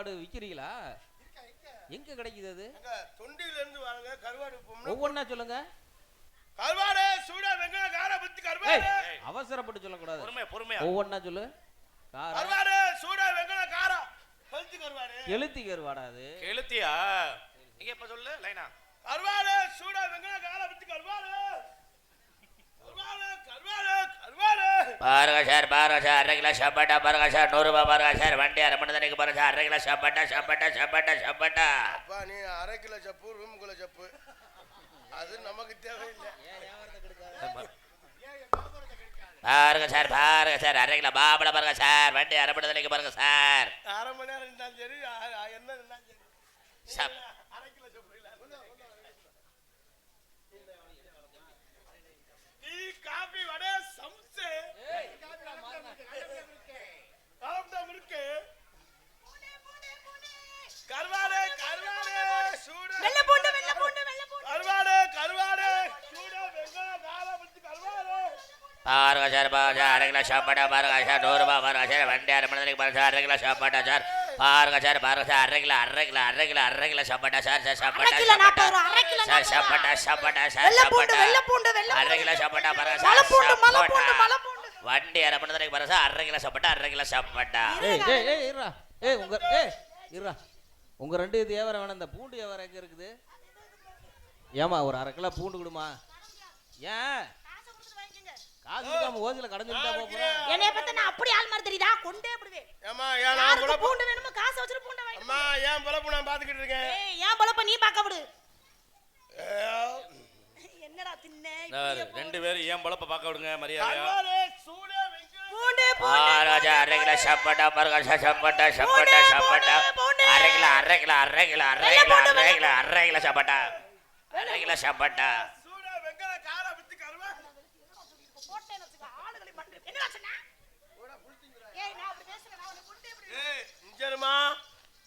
கருவாடு விக்கிறீங்களா? எங்க கிடைக்குது அது? எங்க தொண்டியில இருந்து வாங்க கருவாடு போம்னா ஒவ்வொன்னா சொல்லுங்க. கருவாடு சூட வெங்கல காலபுத்தி ஏய், கருவாடு அவசரப்பட்டு சொல்லக்கூடாது. பொறுமையா பொறுமையா. ஒவ்வொன்னா சொல்லு. கருவாடு சூட வெங்கல காரம். பழுத்து கருவாடு. எழுத்தி கருவாடா அது? கெளுத்தியா? நீங்க எப்ப சொல்லு லைனா? கருவாடு சூட வெங்கல காலபுத்தி கருவாடு கருவாடு கருவாடு கருவாடு பாருங்க சார் பாருங்க சார் அரை கிலோ சப்பாட்டா பாருங்க சார் நூறுரூபா பாருங்க சார் வண்டி அரை மணி நேரம் பாருங்க சார் அரை கிலோ சப்பாட்டா சப்பாட்டா சப்பாட்டா சப்பாட்டா. அப்பா நீ அரை கிலோ சப்பு ரூமுக்குள்ள சப்பு. அது நமக்கு தேவையில்லை. பாருங்க சார் பாருங்க சார் அரை கிலோ பாபட பாருங்க சார் வண்டி அரை மணி நேரம் பாருங்க சார் அரை மணி நேரம் இருந்தாலும் சரி என்ன இருந்தாலும் சரி சப் காபி வடை சம்சு. ஆம்தா முறுக்கு கருவாடு கருவாடு சூடு வெள்ளை பூண்டு வெள்ளை பூண்டு வெள்ளை பூண்டு. கருவாடு கருவாடு சூடு வெங்காயம் காலபுத்தி கருவாடு. பாருங்க சார் பாருங்க சார் அரை கிலோ சப்பாட்டா பாருங்க சார் நூறுரூபா பாருங்க சார்? வண்டி அரை மணி பாருங்க சார் அரை கிலோ சப்பாட்டா சார் பாருங்க சார் பாருங்க சார் அரை கிலோ அரை கிலோ அரை கிலோ அரை கிலோ சப்பாட்டா சார் சார் அரை சப்பாட்டா கிலோ அரை கிலோ சார். சப்பாட்டா. சப்பாட்டா சார் சப்பாட்டா அரை கிலோ சப்பாட்டா பாருங்க சார் சப்பாட்டா. வண்டி அரை மணி நேரம் அரை கிலோ சப்பாட்டா அரை கிலோ சப்பாட்டா ஏய் ஏய் ஏய் இருடா. ஏய் உங்க ஏய் இருடா. உங்க ரெண்டு இது வியாபாரம் வேணாம். இந்த பூண்டு வியாபாரம் எங்க இருக்குது? ஏமா ஒரு அரை கிலோ பூண்டு கொடுமா? ஏன்? காசு கொடுக்காம ஓசில கடைஞ்சுட்டா போறேன். என்னைய பத்தி நான் அப்படி ஆள் மாதிரி தெரியுதா? கொண்டே விடுவேன் ஏமா ஏன் நான் பூண்டு வேணுமோ காசு வச்சுட்டு பூண்டை வாங்கி அம்மா ஏன் பொழப்பு நான் பாத்துக்கிட்டு இருக்கேன்? ஏய் ஏன் பொழப்ப நீ பார்க்க விடு. என்னடா தின்ன ரெண்டு பேரும் ஏன் பொழப்ப பார்க்க விடுங்க மரியாதையா? மகாராஜா அரை கிலோ சப்பாட்டா சப்பாட்டா பூண்டு, சப்பாட்டா பூண்டு. அரை கிலோ அரை கிலோ அரை கிலோ அரை கிலோ அரை கிலோ அரை கிலோ சப்பாட்டா. அரை கிலோ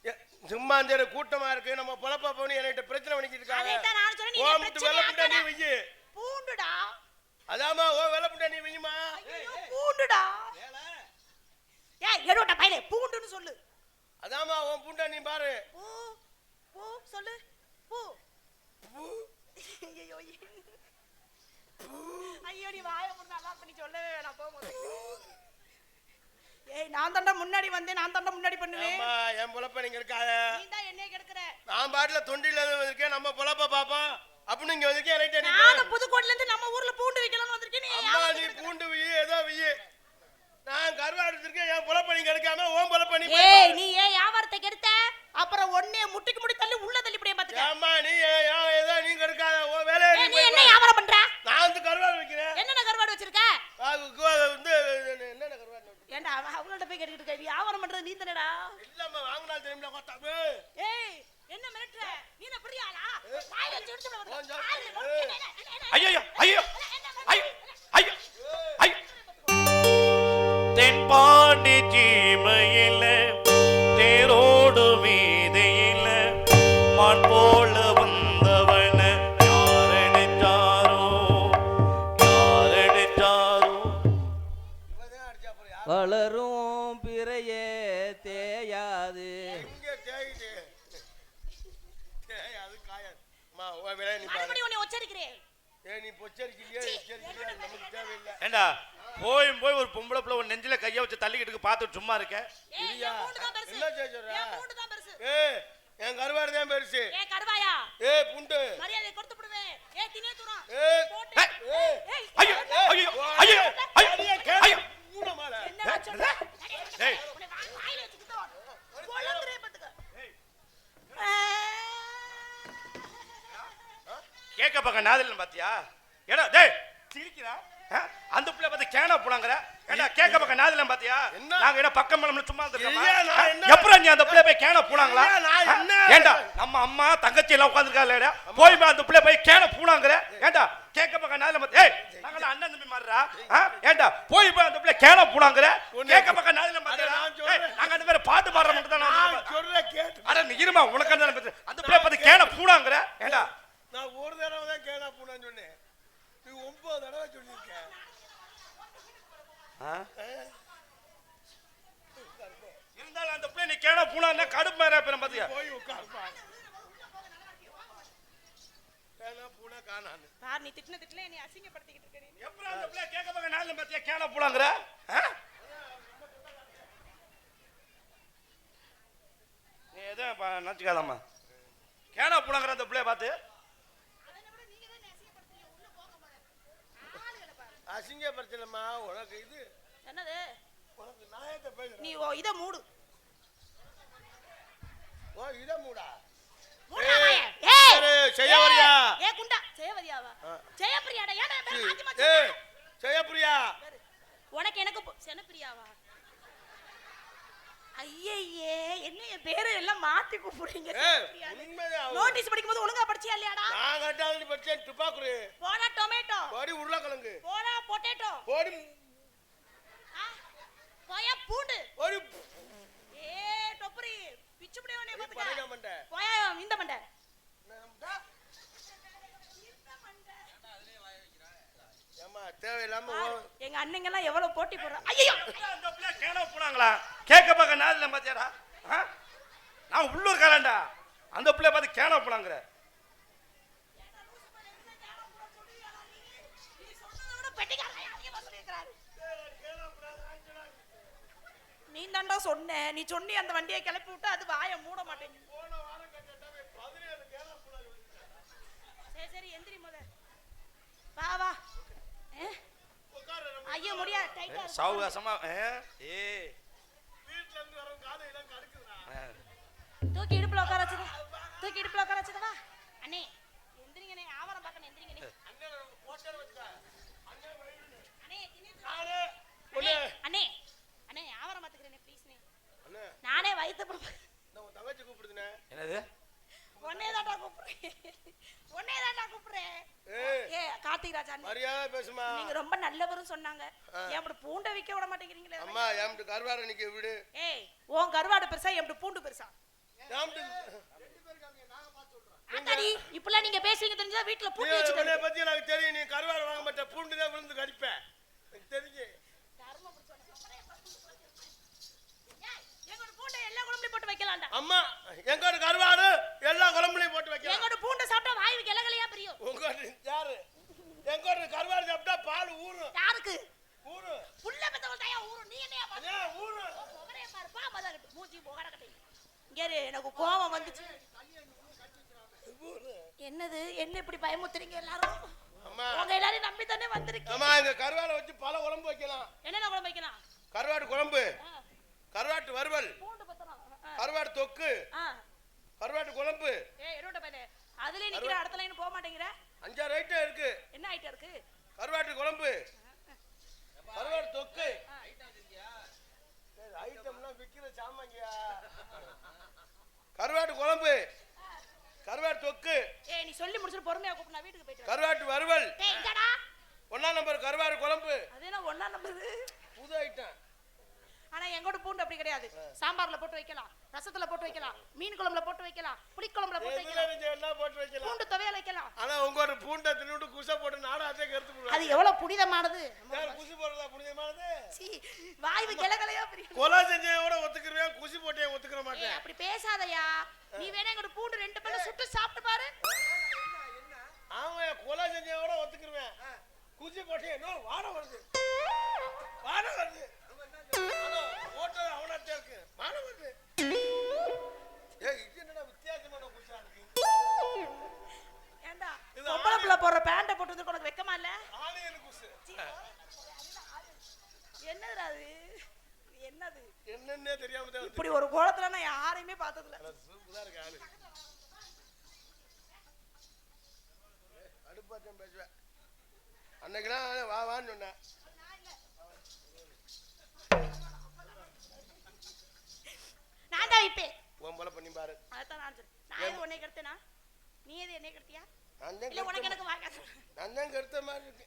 ஏ, சும்மா இந்த கூட்டமா இருக்கு. நம்ம பொழப்ப போனி என்கிட்ட பிரச்சனை பண்ணிக்கிட்டு இருக்காங்க. பூண்டுடா. அதாம்மா ஓ வெள்ள புண்டா நீ வெய்யுமா ஐயோ, பூண்டுடா. ஏய் எடுவட்ட பையலே பூண்டுன்னு சொல்லு. அதாம்மா உன் புண்டா நீ பாரு. பூ பூ சொல்லு. பூ. ஐயோ ஐயோ நீ வாய முன்ன நல்லா பண்ணி சொல்லவே வேணாம் போகும்போது ஏய் நான் தாண்டா முன்னாடி வந்தேன் நான் தாண்டா முன்னாடி பண்ணுவேன். அம்மா என் பொழப்ப நீங்க இருக்காத. நீ தான் என்னைய கெடுக்கிற. நான் பாட்டுல தொண்டில வந்திருக்கேன் நம்ம பொழப்ப பாப்போம். அப்படின்னு இங்க வந்திருக்கேன் ரைட் நீ நானும் புதுக்கோட்டையில இருந்து நம்ம ஊர்ல பூண்டு வைக்கலாம்னு வந்திருக்கேன் நீ அம்மா நீ பூண்டு வெய்யு ஏதோ வெய்யு நான் கருவாடு எடுத்திருக்கேன் என் பொழப்ப நீங்க எடுக்காம ஓன் பொழப்ப நீ போய் ஏய் பாரு. நீ ஏன் வியாபாரத்தை கெடுத்த? அப்புறம் ஒன்னே முட்டிக்கு முடி தள்ளி உள்ள தள்ளி பாத்துக்க. ஏம்மா நீ ஏன் ஏதோ நீ எடுக்காத ஓ ஏய், நீ போய் என்ன பாரு. வியாபாரம் பண்ற? நான் வந்து கருவாடு வைக்கிறேன். என்னென்ன கருவாடு வச்சிருக்க? வந்து என்னென்ன கருவாடு ஏன்டா அவ- அவங்கள்ட்ட போய் கேட்டுக்கிட்டு இருக்க வியாபாரம் பண்றது நீ தானடா? இல்லம்மா வாங்கினால் தெரியுமில கொத்தாப்பு ஏய் என்ன மிரட்டுற? நீ என்ன பெரிய ஆளா? வச்சு எடுத்து ஐயோ ஐயோ ஐயோ. ஐயோ ஐயோ. தென்பாண்டி சீமையில தேரோடு ஏண்டா போயும் போய் ஒரு பொம்பளை பிள்ளை ஒரு நெஞ்சில கைய வச்சு தள்ளிக்கிட்டு பார்த்துட்டு சும்மா இருக்க? என் கருவாடு தான் பெருசு. ஏய் கருவாயா? ஏய் புண்டு. மரியாதை கொடுத்து விடுவேன். ஏய் தினே தூரம் ஏய் போட்டு. ஏய் ஏய் ஐயோ ஐயோ ஐயோ ஐயோ ஐயோ மூடமால என்ன சொல்ற? ஏய். கேட்க பக்கம் நாதில் பாத்தியா? ஏடா டேய் சிரிக்கிறா? அந்த பிள்ளை பார்த்து கேனா போனாங்கற ஏடா கேட்க பக்கம் நாதில் பாத்தியா என்ன? நாங்க என்ன பக்கம் பண்ணணும் சும்மா இருந்திருக்கோமா? எப்பறம் நீ அந்த பிள்ளை போய் கேன போனாங்களா ஏண்டா நம்ம அம்மா தங்கச்சி எல்லாம் போய் போய் அந்த பிள்ளை போய் கேன போனாங்கற ஏண்டா கேட்க பக்கம் நாதில் பாத்து ஏய் நாங்க அண்ணன் தம்பி மாறுறா ஆ? ஏன்டா போய் போய் அந்த பிள்ளை கேன பூனாங்கற. கேட்க பக்கம் நாதில சொல்றேன். நாங்க அந்த மாதிரி பாட்டு பாடுற மட்டும் தான் நான் நான் சொல்ற கேட்டு. அட நீ இருமா உனக்கு அந்த பத்தி- பிள்ளை பார்த்து கேன பூனாங்கற ஏன்டா நான் ஒரு தடவை தான் கேனா பூனான்னு சொன்னேன். ஒன்பது தடவை சொல்லியிருக்க ஆ? இருந்தாலும் அந்த பிள்ளை நீ கேன பூனான்னா கடுப்பு மேல பேர பாத்தியா? போய் உட்காருப்பா. பூனா பார் நீ திட்டின திட்டில நீ அசிங்கப்படுத்திக்கிட்டு இருக்க எப்படி அந்த பிள்ளை கேட்க பக்கம் நாதில பாத்தியா கேன பூனாங்கற? ஆ? நீ எதுவும் நினைச்சுக்காதம்மா. கேன பூனாங்கற அந்த பிள்ளைய பார்த்து. அசிங்கப்படுத்தலம்மா உனக்கு இது. என்னது? உனக்கு நாயத்தை பேசுறேன். நீ ஓ இத மூடு. ஓ இத மூடா? மூடா வாயை. ஏய் செய்யவரியா? ஏய் குண்டா. செய்யவரியாவா ஆ. ஜெயப்பிரியாடா ஏன்டா என் பேரை மாத்தி மாத்தி ஏய் சொல்ற? ஜெயப்பிரியா. உனக்கு எனக்கு பொ- செனப்பிரியாவா ஐயையே என்ன என் பேரை எல்லாம் மாத்தி கூப்பிடுறீங்க நோட்டீஸ் படிக்கும்போது ஒழுங்கா படிச்சியா இல்லையாடா? நான் கட்டாளி படிச்சேன் துப்பாக்குரு. போடா டொமேட்டோ. போடி உருளைக்கிழங்கு. போடா பொட்டேட்டோ. போடி. போயா பூண்டு. போடி. ஏ டொப்பரி. பிச்சு பழக பாத்துக்க போயா இந்த மண்டை ஏமா தேவையில்லாம பாரு, ஓ- எங்க அண்ணங்க எல்லாம் எவ்வளவு போட்டி போடுறாங்க ஐயோ! அந்த பிள்ளை கேன பூனாங்களா? கேட்க பக்கம் நாதில பாத்தியாடா ஆ? நான் உள்ளூர்காரன்டா அந்த பிள்ளை பார்த்து கேன பூனாங்கற. நீ தாண்டா சொன்ன. நீ சொன்னி அந்த வண்டியை கிளப்பி விட்டு அது வாயை மூட மாட்டேங்குது. சரி சரி எந்திரி முத வா வா? ஐயோ முடியாது. டைட்டா இருக்கு. சாவகாசமா ஏ. வீட்டுல இருந்து வர காதை எல்லாம் கடுக்குதுடா தூக்கி இடுப்புல உட்கார வச்சுதா தூக்கி இடுப்புல உட்கார வச்சுதா அண்ணே எந்திரிங்கண்ணே. ஆவரம் பார்க்கணும் எந்திரிங்கண்ணே. அண்ணன் ஹோட்டல் வச்சுக்கா அண்ணே திணிச்சு- நானே அண்ணே ஒண்ணு. அண்ணே. அண்ணே ஆவரம் பார்த்துக்கிறேனே ப்ளீஸ்ண்ணே அண்ணே. நானே வயிற்று போட்டு நான் உன் தங்கச்சி கூப்பிடுதுனே என்னது? ஒன்னே தாண்டா கூப்பிடுறேன். ஒன்னே தாண்டா கூப்பிடுறேன். ஏ கார்த்திக் ராஜா மரியாதை பேசுமா? நீங்க ரொம்ப நல்லவரும் சொன்னாங்க. ஏன் அப்படி பூண்டை விக்க விட மாட்டேங்கிறீங்களே அம்மா என்கிட்ட கருவாடை நிக்க விடு. ஏய் உன் கருவாடு பெருசா என் பூண்டு பெருசா? ஆத்தாடி இப்பெல்லாம் நீங்க பேசுவீங்க தெரிஞ்சா வீட்டுல பூண்டு உன்னை வச்சுக்கோங்க. பத்தி எனக்கு தெரியும். நீ கருவாடை வாங்க மாட்ட பூண்டு தான் விழுந்து எனக்கு தெரிஞ்சு எங்களோட பூண்டை எல்லா குழம்புலையும் போட்டு வைக்கலாம்டா. அம்மா எங்கோட கருவாடு எல்லா குழம்புலையும் போட்டு வைக்கலாம். எங்களோட பூண்டை சாப்பிட்டா வாய் கிளகலையா பிரியும். உங்கோட யாரு? எங்கோட கருவாடு சாப்பிட்டா பால் ஊறும். யாருக்கு? ஊறும். புள்ள பெத்தவங்க தாயா ஊரும் நீ என்னையா பாத்து ஊறும். முகரைய பாருப்பா மதம் மூஞ்சி முகர கட்டி. இங்க எனக்கு கோவம் வந்துச்சு. ஊறும். என்னது? என்ன இப்படி பயமுத்துறீங்க எல்லாரும்? உங்க நம்பி தானே வந்திருக்கேன் அம்மா இந்த கருவாடை வச்சு பல குழம்பு வைக்கலாம். என்னென்ன குழம்பு வைக்கலாம்? கருவாடு குழம்பு. கருவாட்டு வறுவல். கருவாடு தொக்கு. ஆ. கருவாட்டு குழம்பு. ஏய் என்னோட பையனே அதுலயே நிக்கிற அடுத்த லைன் போக மாட்டேங்கிற. அஞ்சாறு ஐட்டம் இருக்கு. என்ன ஐட்டம் இருக்கு? கருவாட்டு குழம்பு. கருவாடு தொக்கு. ஐட்டம்லாம் விக்கிற சாமாங்கியா கருவாட்டு குழம்பு. கருவாட்டு தொக்கு. ஏய் நீ சொல்லி முடிச்சுட்டு பொறுமையா கூப்பிடு நான் வீட்டுக்கு போயிட்டு கருவாட்டு வறுவல். டேய் இங்கடா ஒன்னாம் நம்பர் கருவாடு குழம்பு. அது என்ன ஒண்ணா நம்புது புது ஐட்டம் ஆனா எங்கோட பூண்டு அப்படி கிடையாது. சாம்பார்ல போட்டு வைக்கலாம். ரசத்துல போட்டு வைக்கலாம். மீன் குழம்புல போட்டு வைக்கலாம். புளிக்குழம்புல போட்டு வைக்கலாம். போட்டு வைக்கலாம். பூண்டு துவையல் வைக்கலாம். ஆனா உங்களோட பூண்டை தின்னுட்டு குசை போட்டு நானும் அதே கருத்து அது எவ்வளவு புனிதமானது? குசி போடுறதா புனிதமானது? சீ வாய்வு கிளகலையா கொலை செஞ்சையோட ஒத்துக்கிறேன் குசி போட்டே ஒத்துக்கிற மாட்டேன். அப்படி பேசாதயா. நீ வேணா எங்கோட பூண்டு ரெண்டு பல்ல சுட்டு சாப்பிட்டு பாரு. அவன் கொலை செஞ்சையோட ஒத்துக்கிருவேன் குசி போட்டே நோ வாட வருது. வாட வருது. போடுற பேண்ட போட்டு வந்து உனக்கு வெக்கமா இல்ல? என்னதுடா அது? என்னது? என்னன்னே தெரியாம இப்படி ஒரு கோலத்துல நான் யாரையுமே பார்த்தது இல்ல சூப்பரா இருக்கு ஆளு அடுப்பாச்சும் பேசுவேன். அன்னைக்கெல்லாம் வா வான்னு சொன்னேன் நான் தான் வைப்பேன் உன் போல பண்ணி பாரு. அதான் நான் சொல்றேன் நான் எது உன்னை கெடுத்தேனா? நீ எது என்னை கெடுத்தியா? நான் தான் இல்ல உனக்கு கருத்த எனக்கு வாங்க நான் தான் கருத்த மாதிரி இருக்கு.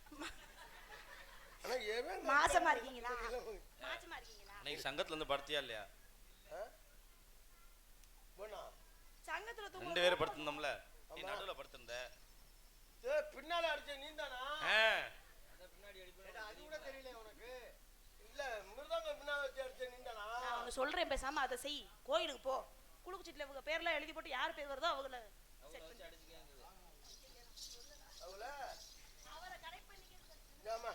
ஆனா எவன் மாசமா இருக்கீங்களா? மாசமா இருக்கீங்களா? இன்னைக்கு சங்கத்துல இருந்து படுத்தியா இல்லையா? போனா? சங்கத்துல ரெண்டு தூங்க பேரும் படுத்திருந்தோம்ல. நீ நடுவுல படுத்திருந்த. ஏய், பின்னால அடிச்ச நீ தானா. அது கூட தெரியல உனக்கு இல்ல மிருதங்க பின்னால வச்சு அடிச்ச நீ தானா நான் ஒண்ணு சொல்றேன் பேசாம அதை செய். கோயிலுக்கு போ. குளுக்குச்சிட்டுல இவங்க பேர்லாம் எழுதி போட்டு யார் பேர் வருதோ அவங்கள set பண்ணு. அவள அவரை கரெக்ட் பண்ணிக்கிறது ஜாமா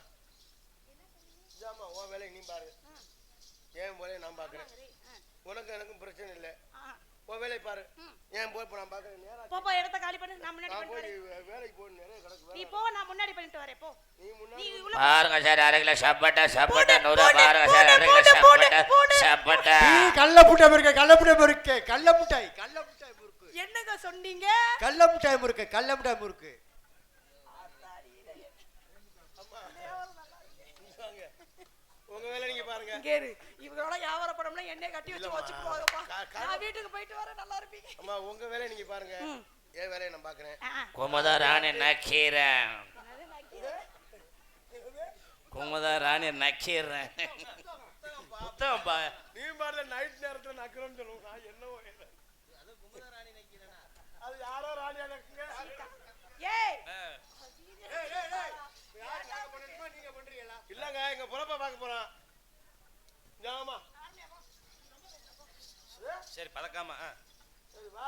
ஜாமா உன் வேலையை நீ பாரு. என் வேலையை நான் பாக்குறேன். உனக்கு எனக்கும் பிரச்சனை இல்லை. உன் வேலையை பாரு. ஏன் போய் இப்போ நான் பாக்குறேன் நேரா போ போ இடத்த காலி பண்ணு. நான் முன்னாடி நான் பண்ணிட்டு போய் வரேன். வே- வேலைக்கு போய் நிறைய கிடக்கு நீ போ நான் முன்னாடி பண்ணிட்டு வரேன். போ. நீ முன்னாடி நீ உள்ள பாருங்க சார் அரை கிலோ சாப்பாட்டா சாப்பாட்டா போடு, நூறு போடு, பாருங்க சார் அரை கிலோ போடு, போடு, சாப்பாட்டா போடு. சாப்பாட்டா. கள்ள முட்டை முறுக்கு கள்ள முட்டை முறுக்கு கள்ள முட்டாய் கள்ள முட்டாய் முறுக்கு. என்னங்க சொன்னீங்க? கள்ள முட்டாய் முறுக்கு கள்ள முட்டாய் முறுக்கு வாங்க. உங்க வேலை நீங்க பாருங்க. இரு. இவங்களோட வியாபார படம்லாம் என்னைய கட்டி வச்சு க- நான் வீட்டுக்கு போயிட்டு வரேன் நல்லா இருப்பீங்க. அம்மா உங்க வேலையை நீங்க பாருங்க. என் வேலையை நான் பாக்குறேன் குமுதா ராணி நக்கீரன். குமுதா ராணி நக்கீரன். புத்தகம் பா நீ பாருல நைட் நேரத்துல நக்கிறோம்னு சொல்லுவோம் நான் என்னவோ என்ன. அது யாரோ ராணியா நக்குங்க? இல்லங்க எங்க புறப்ப பார்க்க போறோம் ஜாமா சரி பதக்காம. சரி வா.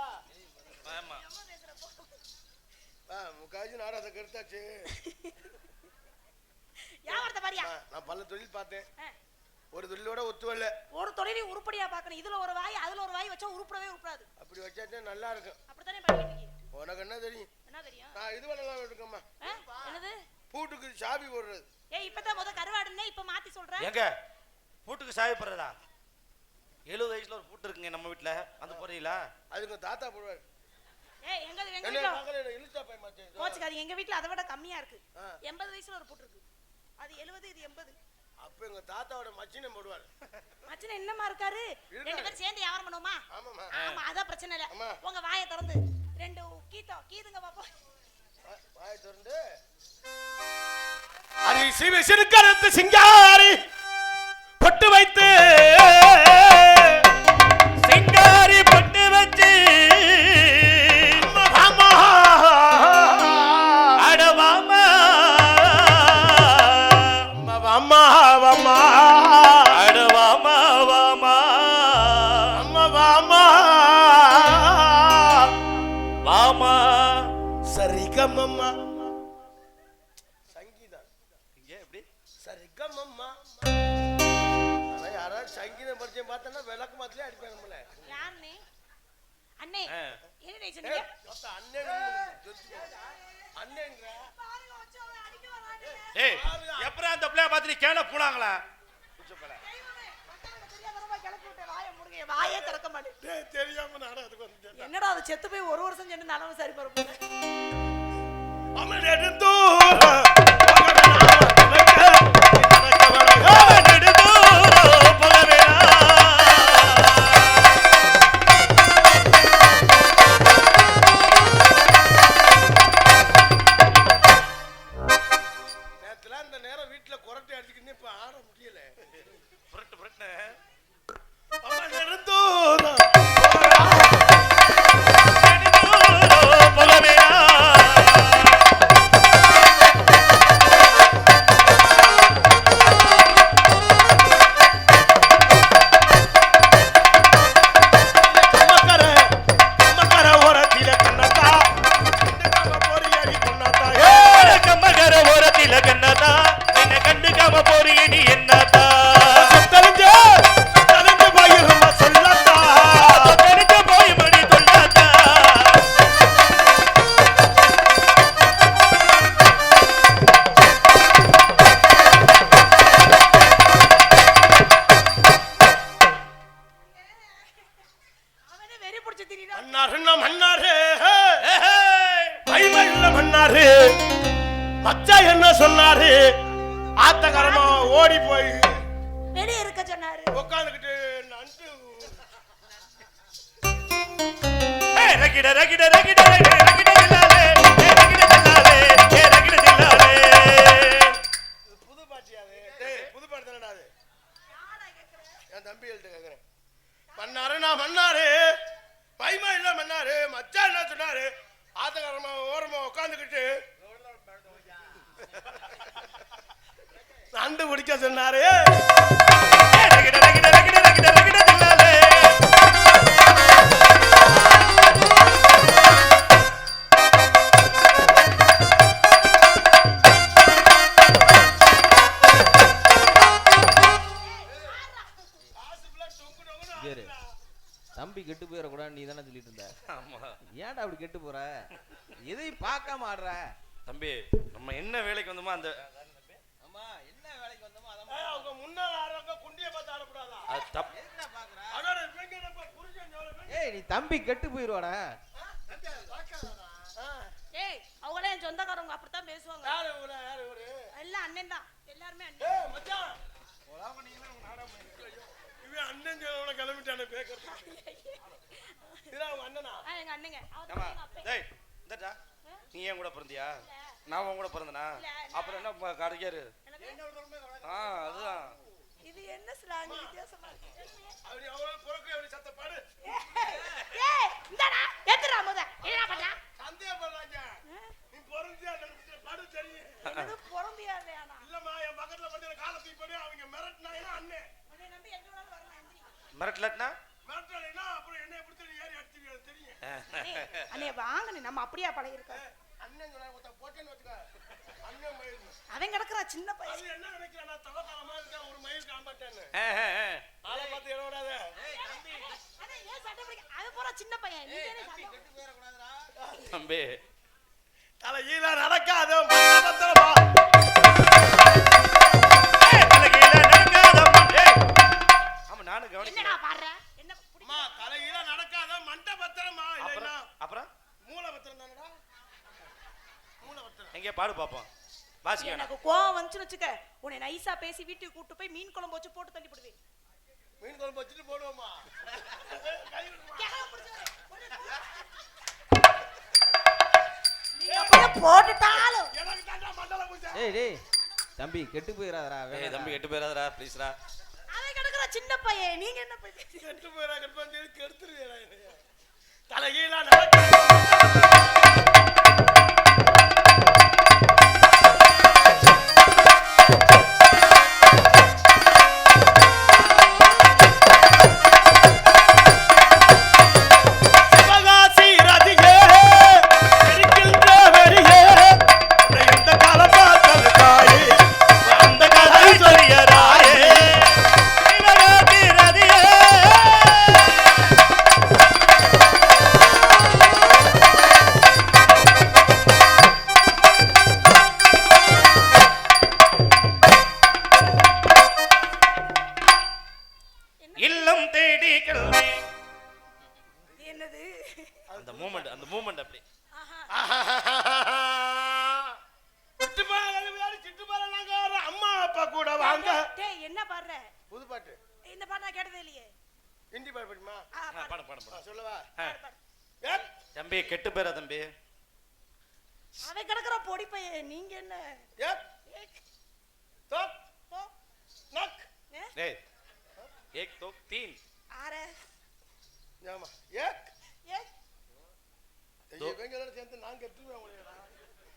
ஆமா வா முக்காஜி நாடகத்தை கெடுத்தாச்சு. நான் பல தொழில் பார்த்தேன். ஒரு தொழிலோட ஒத்து வரல. ஒரு தொழிலையும் உருப்படியா பார்க்கணும். இதுல ஒரு வாய் அதுல ஒரு வாய் வச்சா உருப்படவே உருப்படாது. அப்படி வச்சாட்டே நல்லா இருக்கும். அப்படித்தானே உனக்கு என்ன தெரியும்? என்ன தெரியும்? நான் இது பண்ணலாம் இருக்கேம்மா? என்னது? பூட்டுக்கு சாவி போடுறது. ஏய் இப்பதான் முத கருவாடுன்னே இப்ப மாத்தி சொல்றேன் எங்க பூட்டுக்கு சாவி போடுறதா? எழுபது வயசுல ஒரு பூட்டு இருக்குங்க நம்ம வீட்டுல அந்த போறீங்களா அதுக்கு தாத்தா போடுவார். ஏய் எங்க எங்க என்ன வீட்ல? இழுத்தா எங்க வீட்ல அதை விட கம்மியா இருக்கு. ஆ. எண்பது வயசுல ஒரு போட்டு இருக்கு. அது எழுபது இது எண்பது. அப்ப எங்க தாத்தாவோட மச்சினை போடுவார். மச்சன என்னமா இருக்காரு? ரெண்டு பேரும் சேர்ந்து வியாபாரம் பண்ணுவோமா? ஆமாம்மா. ஆமா அதான் பிரச்சனை இல்ல. உங்க வாயை திறந்து. ரெண்டு கீத்தம் கீதுங்க பாப்போம். வாயை திறந்து. அரி சிவ சிறுக்கருத்து சிங்காரி பொட்டு வைத்து சங்கீதம் படிச்சேன் பார்த்தோன்னா விளக்கு மாத்திலே அடிப்பாங்க நம்மள யாருனே? அண்ணே. ஆ. என்ன சொன்னீங்க? அடிக்க வரானே. ஏய் எப்பறம் அந்த பிள்ளைய பார்த்து நீ கேன பூனாங்களா? குச்சப்பல வாயை மூடுங்க. என் வாயே திறக்க மாட்டேன். டேய், தெரியாம நாடகத்துக்கு வந்துட்டேன். என்னடா அது செத்து போய் ஒரு வருஷம் சென்று நலவு சரி பண்ண அவன் நெடுந்தூரம் சொன்னாரு. மச்சா என்ன சொன்னாரு? ஆத்தக்காரமா ஓடி போய் வெளியே இருக்க சொன்னாரு. உட்காந்துக்கிட்டு நண்டு ரகிட ரகிட ரகிட ரகிட ரகிட தில்லாலே ரகிட தில்லாலே ரகிட புது பாட்டியாவே? அது? என் தம்பி எழுட்டு கேக்குறேன். பண்ணாரு நான் பண்ணாரு பைமா இல்ல பண்ணாரு மச்சா என்ன சொன்னாரு? ஆத்தக்காரமா ஓரமா உட்காந்துக்கிட்டு நண்டு பிடிக்க சொன்னாரு தம்பி கெட்டு போயிடக்கூடாது நீ தானே சொல்லிட்டு இருந்த. ஆமா. ஏன்டா அப்படி கெட்டு போற? எதையும் பார்க்காம ஆடுற? தம்பி நம்ம என்ன வேலைக்கு வந்தோமோ அந்த அம்மா என்ன வேலைக்கு வந்தோமோ ஏய், அவங்க முன்னால ஆடுறவங்க குண்டிய பார்த்து ஆடக்கூடாதா? அது தப்பு என்ன பாக்குற ஏய் நீ தம்பி கெட்டு போயிடுவாடா ஏய் அவங்களே என் சொந்தக்காரங்க அப்படித்தான் பேசுவாங்க. யாரு இவரு? யாரு இவரு? எல்லாம் அண்ணன் தான். எல்லாருமே அண்ணன். ஏய் மச்சான். இவன் அண்ணன் சொல்ல கிளம்பிட்டானே பேக்கறது இது அவங்க அண்ணனா. எங்க அண்ணங்க அவர். டேய் இந்தடா. நீ ஏன் கூட பிறந்தியா? நான் உன் கூட பிறந்தனா அப்புறம் என்ன கடைக்காரு ஆ அதுதான். இது என்ன ஸ்லாங் வித்தியாசமா அப்படி அவ்வளவு பொறுக்கு அப்படி சத்த பாடு ஏய் இந்தாடா ஏத்துடா முத என்ன பண்ற சந்தேகப்படுறாங்க நீ பொருந்தியா நினைச்சிட்டு பாடு தெரியும் என்னது பொறம்பியா இல்லையானா இல்லம்மா என் பக்கத்துல வந்து காலை தூக்கி போடு அவங்க மிரட்டினாங்கன்னா அண்ணன் உன்னை நம்பி எங்க வேணாலும் வரலாம் எந்திரி. மிரட்டலட்னா மிரட்டினா அப்புறம் என்ன பிடிச்சி ஏறி அடிச்சு எனக்கு தெரியும் அண்ணே, அண்ணே வாங்க நீ நம்ம அப்படியா பழகிருக்கோம் அண்ணன் சொல்ல ஒருத்தன் போட்டேன்னு வச்சுக்க அண்ணன் மயில் அவன் கிடக்குறான் சின்ன பையன் அது என்ன நினைக்கிறேன் நான் தவக்காலமா இருக்கேன் ஒரு மயில் காம்பட்டேன்னு ஆ, ஆ, ஆ. ஆளை பார்த்து இடம் விடாத அண்ணே, ஏன் சண்டை பிடிக்க அது போற சின்ன பையன் நீ தானே சண்டை தம்பி. தலைகீழ நடக்காத பத்திரமா தலைகீழ. ஆமா நானும் என்னடா கவனிக்கிறேன் அம்மா தலைகீழ நடக்காத மண்ட பத்திரமா இல்லைன்னா அப்புறம்? மூல பத்திரம் தானடா? மூல பத்திரம் எங்கேயா பாடு பாப்போம். வாசிக்க எனக்கு கோவம் வந்துச்சுன்னு வச்சுக்க உன்னை நைஸா பேசி வீட்டுக்கு கூட்டு போய் மீன் குழம்பு வச்சு போட்டு தள்ளி போடுவேன் மீன் குழம்பு வச்சுட்டு போடுவோமா போட்டுட்டாலும் ஏய் டேய் தம்பி கெட்டு போயிடாதடா ஏய் தம்பி எட்டு பேராதரா ப்ளீஸ்ரா அவன் கிடக்குற சின்ன பையன். நீங்க என்ன பையன்? கெட்டு போயிடா கெட்டு போய் கெடுத்துருவேடா என்னைய. தலைகீழ நடக்காத நீங்க என்ன ஏக், தோக், போ. நக். ஏ, டேய் ஏக் தோ தீன் ஆற ஆமா, ஏக். ஏக் ஐயோ, இவங்களோட சேர்ந்து நான் கெட்டுருவேன் உங்களையடா.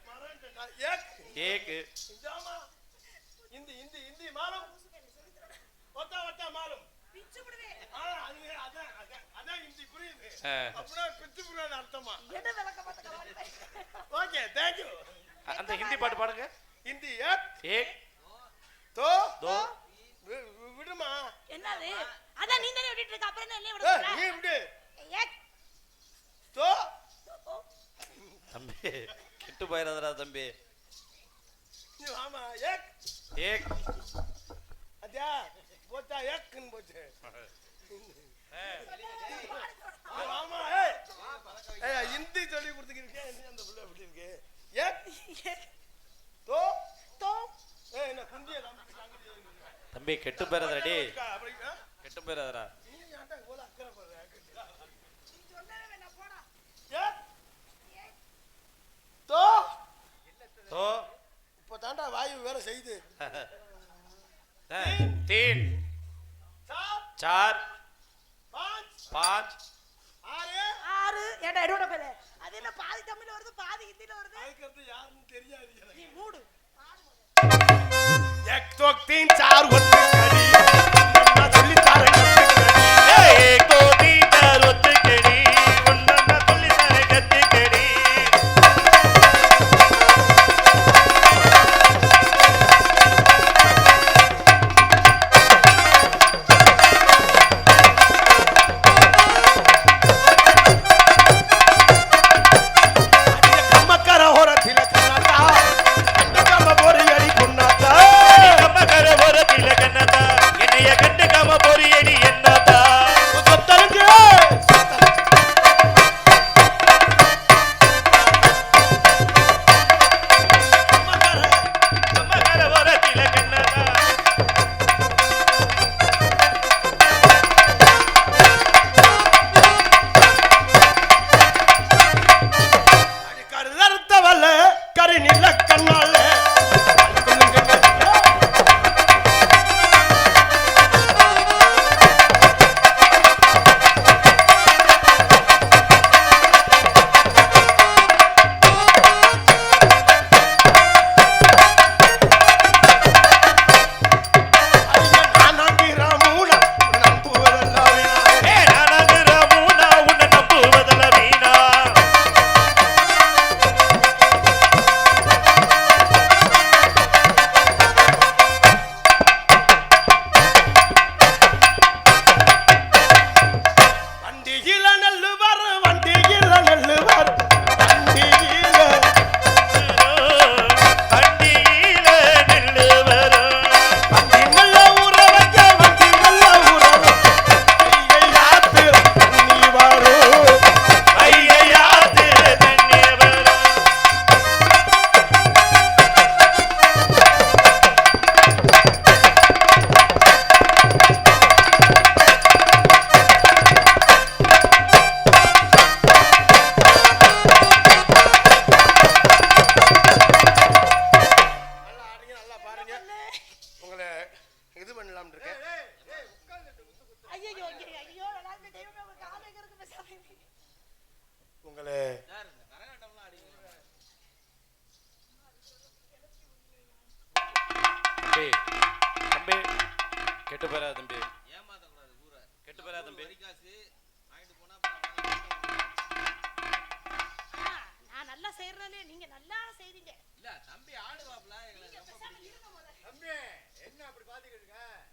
மறந்துட்டேன் நான். ஏக். ஏக்கு இந்தாம்மா. இந்தி இந்தி இந்தி மாலும் ஒத்தா ஒத்தா மாலும் பிச்சு விடுவேன் ஆ, அது அதான் அதான் அதான் இந்தி புரியுது. அப்படின்னா பித்து புரியாது அர்த்தமா எடு விளக்க ஓகே தேங்க்யூ அந்த ஹிந்தி பாட்டு பாடுங்க. இந்தி ஏக் தோ தோ. விடுமா? என்னது? அதான் நீ தானே விட்டுட்டு இருக்க அப்புறம் என்ன விட நீ விடு. ஏக் தோ. தம்பி கெட்டு போயிடாதடா தம்பி. நீ வாமா ஏக் ஏக். அத்தியா போச்சா ஏக்குன்னு போச்சு. ஆ, வாமா ஏய். ஹிந்தி சொல்லி கொடுத்துக்கிருக்கேன் என்ன அந்த புள்ள எப்படி இருக்கு ஏக் தோ தோ தம்பி கெட்டு ஆ? கெட்டு ஏக் தோ. தோ இப்போ தாண்டா வாயு செய்யுது ஆ, தீன் சாப் சார் பாஞ்ச் பாஞ்ச் ஆறு ஆறு ஏண்டா என்னோட பேரு அது என்ன பாதி தமிழ்ல வருது பாதி ஹிந்தில வருது அதுக்கடுத்து யாருன்னு தெரியாது எனக்கு நீ மூடு एक दो तीन चार ஒத்து கடி நான் சொல்லி தரேன் கத்துக்கடி एक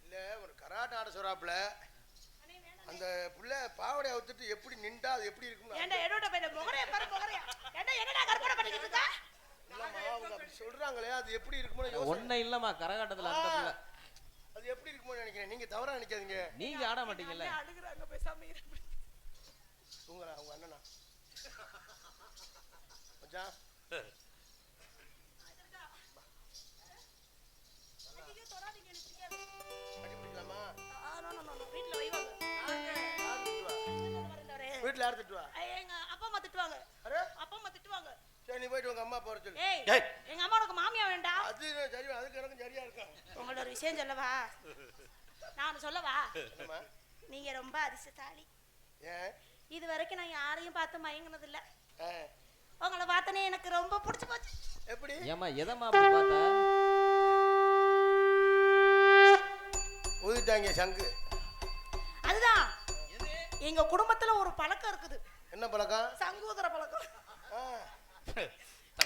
இல்ல ஒரு கராட்டை ஆட சொல்றாப்புல. அந்த புள்ள பாவடையை அவுத்துட்டு எப்படி நின்றா அது எப்படி இருக்கும்னு ஏண்டா என்னோட பையன் முகரைய பாரு முகரைய ஏண்டா என்னடா கற்பனை பண்ணிக்கிட்டு இருக்க? இல்லம்மா அவங்க அப்படி சொல்றாங்களே அது எப்படி இருக்குமோ ஒன்னும் இல்லம்மா கரகாட்டத்துல அந்த பிள்ளை அது எப்படி இருக்குமோ நினைக்கிறேன். நீங்க தவறா நினைக்காதீங்க. நீங்க ஆட மாட்டீங்கல்ல. அழுகுறாங்க பேசாம உங்களா உங்க அண்ணனா? மச்சான். வீட்டுல யார் திட்டுவா எங்க அப்பா அம்மா திட்டுவாங்க. அப்பா அம்மா திட்டுவாங்க. சரி நீ போயிட்டு உங்க அம்மா போற சொல்லு. ஏய். எங்க அம்மா உனக்கு மாமியா வேண்டாம் அது சரி அதுக்கு எனக்கும் சரியா இருக்கும் உங்களோட ஒரு விஷயம் சொல்லவா? நான் சொல்லவா? நீங்க ரொம்ப அதிர்ஷ்டசாலி இது வரைக்கும் நான் யாரையும் பார்த்து மயங்கினது இல்ல உங்களை பார்த்தனே எனக்கு ரொம்ப பிடிச்சு போச்சு. எப்படி? ஏமா எதம்மா அப்படி பார்த்தா? ஊதிட்டாங்க சங்கு. எங்க குடும்பத்துல ஒரு பழக்கம் இருக்குது. என்ன பழக்கம்? சங்கூதர பழக்கம்.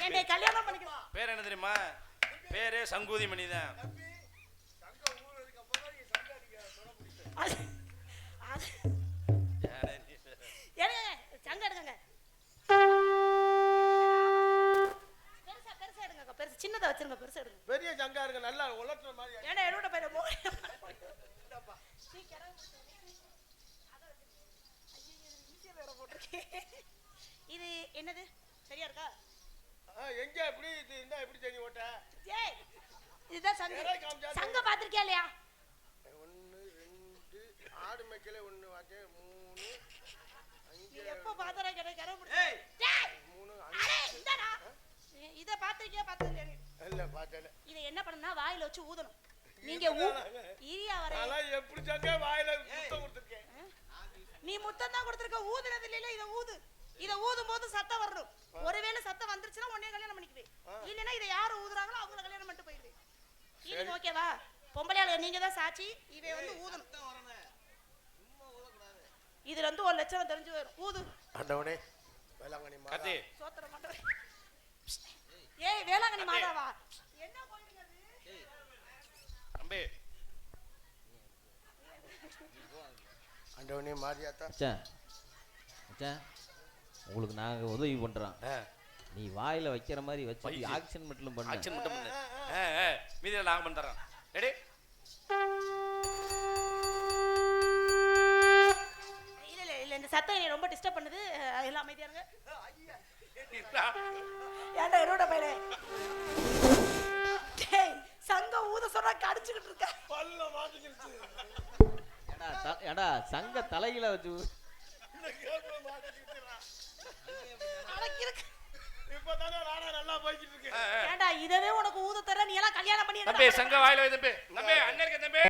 என்னை கல்யாணம் பண்ணிக்கலாம் பேர் என்ன தெரியுமா? பேரே சங்கூதி மணி தான் சங்க எடுங்க பெருசா பெருசா எடுங்க பெருசு. சின்னதா வச்சிருங்க பெருசா எடுங்க. பெரிய சங்கா இருக்கு நல்லா உலட்டுற மாதிரி. ஏன்னா என்னோட பையன் இது என்னது? சரியா இருக்கா? எங்க எப்படி இது இருந்தா எப்படி தெரியும் ஓட்ட ஏய் இதுதான் சங்க நேரா காமிச்சா? சங்க பாத்திருக்கியா இல்லையா? ஒன்னு ரெண்டு ஆடு மேய்க்கல ஒண்ணு வாச்சேன் மூணு அஞ்சு. எப்ப பாத்தற கிடைக்கிற ஏய். டேய் மூணு இத பாத்திருக்கியா பாத்திருக்கியா இல்ல பார்த்தல இத என்ன பண்ணா வாயில வச்சு ஊதணும். நீங்க ஊ இரியா வர எப்படி சங்க வாயில குத்த முத்தம் தான் கொடுத்துருக்க ஊதுனது இல்ல இத ஊது. இத ஊதும் போது சத்தம் வரணும். ஒருவேளை சத்தம் வந்துருச்சுன்னா உடனே கல்யாணம் பண்ணிக்குவேன் இல்லைன்னா இதை யாரு ஊதுறாங்களோ அவங்கள கல்யாணம் பண்ணிட்டு போயிடுவேன் இது ஓகேவா பொம்பளை ஆளுங்க நீங்க தான் சாட்சி. இவை வந்து ஊதணும். இதுல இருந்து ஒரு லட்சம் தெரிஞ்சு வரும் ஊது. ஆண்டவனே. வேளாங்கண்ணி மாதா. சோத்திர மாட்டேன் ஏய். வேளாங்கண்ணி மாதாவா? என்ன கோயிலுங்க அது? ஆண்டவனே மாரியாத்தா மச்சான் மச்சான் உங்களுக்கு நாங்க உதவி பண்றோம் ஆ, நீ வாயில வைக்கிற மாதிரி வச்சு. ஆக்ஷன் மட்டும் பண்ணு. ஆக்ஷன் மட்டும் பண்ணு. ஆ, ஆ, மீதியில நாங்க பண்ணி தரோம் ரெடி இல்ல இல்ல இல்ல இந்த சத்தம் என்னை ரொம்ப டிஸ்டர்ப் பண்ணுது. எல்லாம் அமைதியா இருங்க. ஏன்டா என்னோட பையனே? டேய் சங்க ஊத சொன்னா கடிச்சுக்கிட்டு இருக்க. பல்ல மாட்டிக்கிடுச்சு. ஏடா சங்க தலையில வச்சு இதவே உனக்கு ஊத தர நீ எல்லாம் கல்யாணம் பண்ணி தம்பி சங்க வாயில வை தம்பி. தம்பி அண்ணன் தம்பி.